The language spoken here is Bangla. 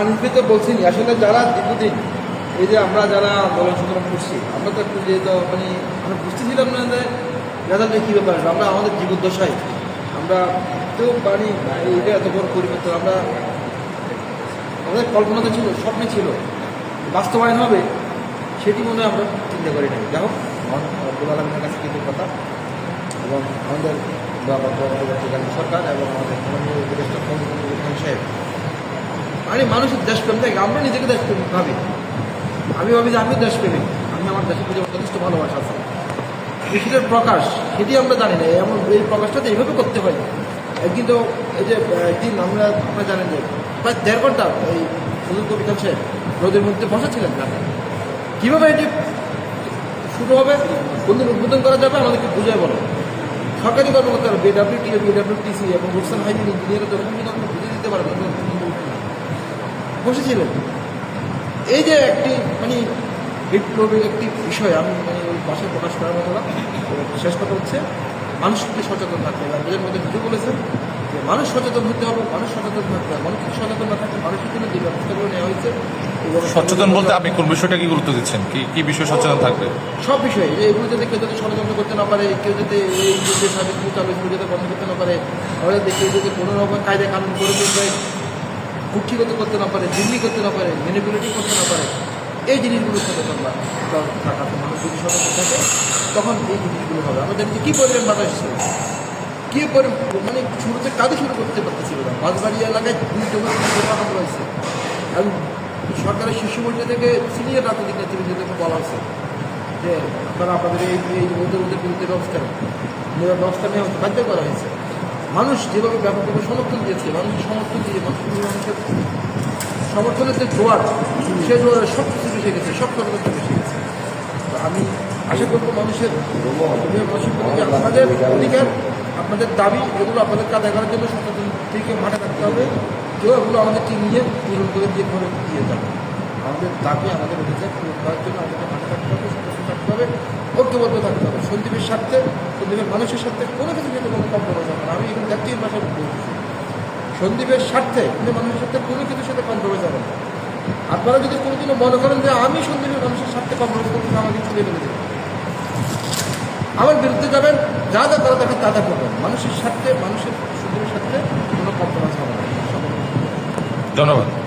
আনিসবি তো বলছিনি আসলে যারা দীর্ঘদিন এই যে আমরা যারা আন্দোলন সংগ্রাম করছি আমরা তো একটু যেহেতু মানে আমরা বুঝতেছিলাম না যে রেজাল্টে কী ব্যাপার আমরা আমাদের জীবদ্দশায় আমরা তো পারি এটা এত বড় পরিবর্তন, আমরা আমাদের কল্পনাতে ছিল, স্বপ্নে ছিল। বাস্তবায়ন হবে, সেটি মনে হয় আমরা চিন্তা করি নাই। যাই হোক আব্দুল আলমের কাছে কথা এবং আমাদের সরকার এবং আমাদের উপদেষ্টা সাহেব। মানে মানুষের দেশপ্রেম থাকে আমরা নিজেকে দেশপ্রেমিক ভাবি। আমি ভাবি যে আমিও দেশপ্রেমিক আমি আমার দেশের প্রতি যথেষ্ট ভালোবাসা আছে। কৃষিদের প্রকাশ, সেটি আমরা জানি না। এমন এই প্রকাশটা তো এইভাবে করতে হয়। একদিন তো এই যে একদিন আমরা, আপনারা জানেন যে, প্রায় দেড় ঘণ্টা এই ফজল কবি সাহেব রোদের মধ্যে বসেছিলেন না। কীভাবে এটি শুরু হবে কোনদিন উদ্বোধন করা যাবে, আমাদেরকে বুঝে বলো। সরকারি কর্মকর্তারা বিডাব্লিউটি বিডাব্লিউটিসি এবং রুকসান হাইজিন ইঞ্জিনিয়ার তো কিন্তু আমরা বুঝে দিতে পারবেন বসেছিলেন। এই যে একটি মানে বিপ্লবী একটি বিষয় আমি মানে ওই ভাষায় প্রকাশ করার মতো না শেষ কথা হচ্ছে মানুষকে সচেতন থাকতে হবে। নিজের মধ্যে কিছু বলেছেন যে মানুষ সচেতন হতে হবে মানুষ সচেতন থাকতে হবে। মানুষ সচেতন না থাকলে মানুষের জন্য যে ব্যবস্থাগুলো নেওয়া হয়েছে সচেতন বলতে আপনি কোন বিষয়টা কি গুরুত্ব দিচ্ছেন? কি কি বিষয়ে সচেতন থাকবে? সব বিষয়ে যে এগুলো যদি কেউ যাতে ষড়যন্ত্র করতে না পারে কেউ যাতে এই যে সার্ভিস এগুলো যাতে বন্ধ করতে না পারে আমরা কেউ যাতে কোনো রকম কায়দা কানুন করে তুলবে কুক্ষিগত করতে না পারে, দিল্লি করতে না পারে ম্যানিপুলেটিং করতে না পারে, এই জিনিসগুলো সচেতন বা থাকা মানুষ যদি সচেতন থাকে, তখন এই জিনিসগুলো হবে। যে কী পরিমাণ বাতাস ছিল কী পরি মানে শুরুতে কাজে শুরু করতে পারতেছিল না। বাঁশবাড়ি এলাকায় দুই জমি রয়েছে এবং সরকারের শীর্ষ পর্যায়ে থেকে সিনিয়র রাজনৈতিক নেতৃবৃন্দকে বলা হয়েছে যে, আপনারা আপনাদের এই এই ওদের ওদের বিরুদ্ধে ব্যবস্থা ব্যবস্থা নেওয়া বাধ্য করা হয়েছে। মানুষ যেভাবে ব্যাপকভাবে সমর্থন দিয়েছে মানুষের সমর্থন দিয়ে মানুষের সমর্থনের যে জোয়ার, সে জোয়ারে সব কিছু মিশে গেছে, সব ষড়যন্ত্র মিশে গেছে। আমি আশা করব মানুষের আপনাদের অধিকার, আপনাদের দাবি, এগুলো আপনাদের কাজ করার জন্য সচেতন থেকে মাঠে থাকতে হবে। কেউ এগুলো আমাদেরকে নিয়ে পূরণ করে দিয়ে করে দিয়ে যাবে। আমাদের দাবি, আমাদের অধিকার পূরণ করার জন্য আমাদেরকে মাঠে থাকতে হবে, সচেতন থাকতে হবে। ঐক্যবদ্ধ থাকতে হবে। সন্দীপের স্বার্থে, সন্দীপের মানুষের স্বার্থে কোনো কিছু যাতে কোনো কম্প্রোমাইজ হবে না। আমি এখানে জাতীয় ভাষায় বলতেছি সন্দীপের স্বার্থে কিন্তু মানুষের সাথে কোনো কিছুর সাথে কম্প্রোমাইজ হবে না। আপনারা যদি কোনোদিনও মনে করেন যে আমি সন্দীপের মানুষের স্বার্থে কম্প্রোমাইজ করছি আমাকে তুলে ফেলে দেবেন। আমার বিরুদ্ধে যাবেন, যা যা তারা তা তা করবেন। মানুষের স্বার্থে, মানুষের সন্দীপের স্বার্থে কোনো কম্প্রোমাইজ হবে না। ধন্যবাদ।